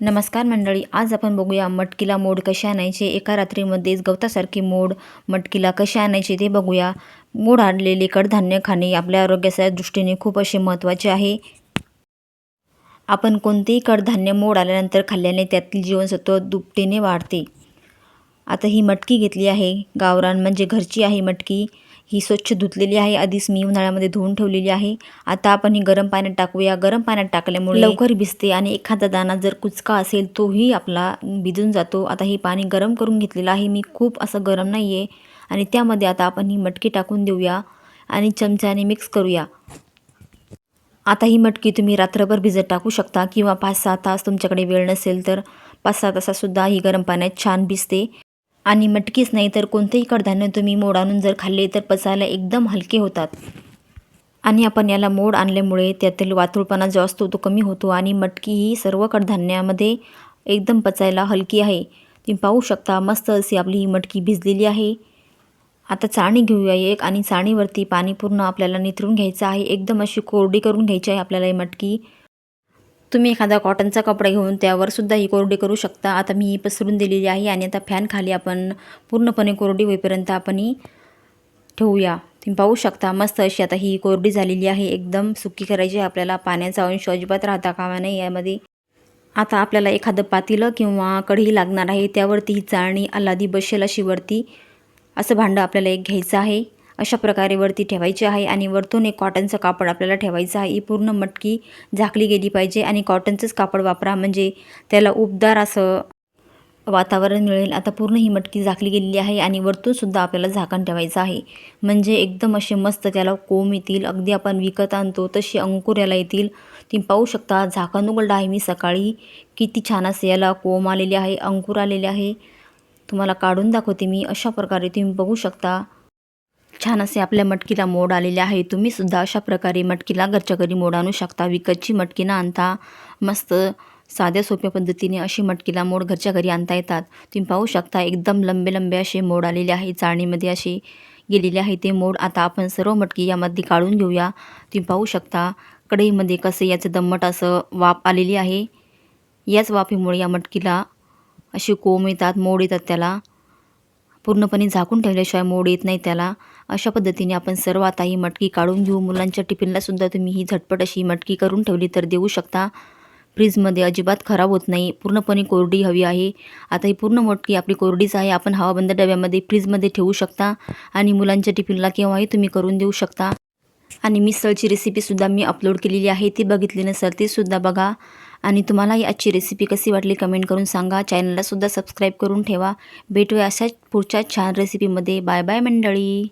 नमस्कार मंडळी आज आपण बघूया मटकीला मोड कसे आणायचे? एका रात्रीमध्येच गवतासारखी मोड मटकीला कसे आणायचे ते बघूया. मोड आणलेले कडधान्य खाणे आपल्या आरोग्याच्या दृष्टीने खूप असे महत्त्वाचे आहे. आपण कोणतेही कडधान्य मोड आल्यानंतर खाल्ल्याने त्यातील जीवनसत्व दुपटीने वाढते. आता ही मटकी घेतली आहे. गावरान म्हणजे घरची आहे मटकी. ही स्वच्छ धुतलेली आहे. आधीच मी उन्हाळ्यामध्ये धुवून ठेवलेली आहे. आता आपण ही गरम पाण्यात टाकूया. गरम पाण्यात टाकल्यामुळे लवकर भिजते. आणि एखादा दाणा जर कुचका असेल तोही आपला भिजून जातो. आता ही पाणी गरम करून घेतलेलं आहे. मी खूप असं गरम नाही आहे आणि त्यामध्ये आता आपण ही मटकी टाकून देऊया आणि चमच्याने मिक्स करूया. आता ही मटकी तुम्ही रात्रभर भिजत टाकू शकता किंवा पाच सहा तास तुमच्याकडे वेळ नसेल तर पाच सहा तासातसुद्धा ही गरम पाण्यात छान भिजते. आणि मटकीच नाही तर कोणतेही कडधान्य तुम्ही मोड आणून जर खाल्ले तर पचायला एकदम हलके होतात. आणि आपण याला मोड आणल्यामुळे त्यातील वातुळपणा जो असतो तो कमी होतो आणि मटकी ही सर्व कडधान्यामध्ये एकदम पचायला हलकी आहे. तुम्ही पाहू शकता मस्त अशी आपली ही मटकी भिजलेली आहे. आता चाळणी घेऊया एक आणि चाळणीवरती पाणी पूर्ण आपल्याला निथरून घ्यायचं आहे. एकदम अशी कोरडी करून घ्यायची आहे आपल्याला ही मटकी. तुम्ही एखादा कॉटनचा कपडा घेऊन त्यावर सुद्धा ही कोरडी करू शकता. आता मी ही पसरून दिलेली आहे आणि आता फॅन खाली आपण पूर्णपणे कोरडी होईपर्यंत आपण ही ठेवूया. तुम्ही पाहू शकता मस्त अशी आता ही कोरडी झालेली आहे. एकदम सुकी करायची आहे आपल्याला. पाण्याचा अंश अजिबात राहता कामा नाही यामध्ये. आता आपल्याला एखादं पातेलं किंवा कढी लागणार आहे त्यावरती ही चाळणी अल्लादी बसेल अशी वरती. असं भांडं आपल्याला एक घ्यायचं आहे. अशा प्रकारे वरती ठेवायची आहे आणि वरतून एक कॉटनचं कापड आपल्याला ठेवायचं आहे. ही पूर्ण मटकी झाकली गेली पाहिजे आणि कॉटनचंच कापड वापरा. म्हणजे त्याला उबदार असं वातावरण मिळेल. आता पूर्ण ही मटकी झाकली गेलेली आहे आणि वरतूनसुद्धा आपल्याला झाकण ठेवायचं आहे. म्हणजे एकदम असे मस्त त्याला कोंब येतील. अगदी आपण विकत आणतो तशी अंकुर याला येतील. तुम्ही पाहू शकता झाकण उघडलं आहे मी सकाळी. किती छान असे याला कोंब आलेले आहे अंकुर आलेले आहे. तुम्हाला काढून दाखवते मी. अशा प्रकारे तुम्ही बघू शकता. छान असे आपल्या मटकीला मोड आलेले आहे. तुम्ही सुद्धा अशा प्रकारे मटकीला घरच्या घरी मोड आणू शकता. विकतची मटकी न आणता मस्त साध्या सोप्या पद्धतीने अशी मटकीला मोड घरच्या घरी आणता येतात. तुम्ही पाहू शकता एकदम लंबे लंबे असे मोड आलेले आहे. चाळणीमध्ये असे गेलेले आहे ते मोड. आता आपण सर्व मटकी यामध्ये काढून घेऊया. तुम्ही पाहू शकता कढईमध्ये कसं याचं दम्मट असं वाफ आलेली आहे. याच वाफेमुळे या मटकीला असे कोंब येतात मोड येतात त्याला. पूर्णपणे झाकून ठेवल्याशिवाय मोड येत नाही त्याला. अशा पद्धतीने आपण सर्व आता ही मटकी काढून घेऊ. मुलांच्या टिफिनलासुद्धा तुम्ही ही झटपट अशी मटकी करून ठेवली तर देऊ शकता. फ्रीजमध्ये अजिबात खराब होत नाही. पूर्णपणे कोरडी हवी आहे. आता ही पूर्ण मटकी आपली कोरडीच आहे. आपण हवाबंद डब्यामध्ये फ्रीजमध्ये ठेवू शकता आणि मुलांच्या टिफिनला केव्हाही तुम्ही करून देऊ शकता. आणि मिसळची रेसिपीसुद्धा मी अपलोड केलेली आहे. ती बघितली नसेल तीसुद्धा बघा. आणि तुम्हाला याची रेसिपी कशी वाटली कमेंट करून सांगा. चॅनललासुद्धा सबस्क्राईब करून ठेवा. भेटूया अशाच पुढच्या छान रेसिपीमध्ये बाय बाय मंडळी.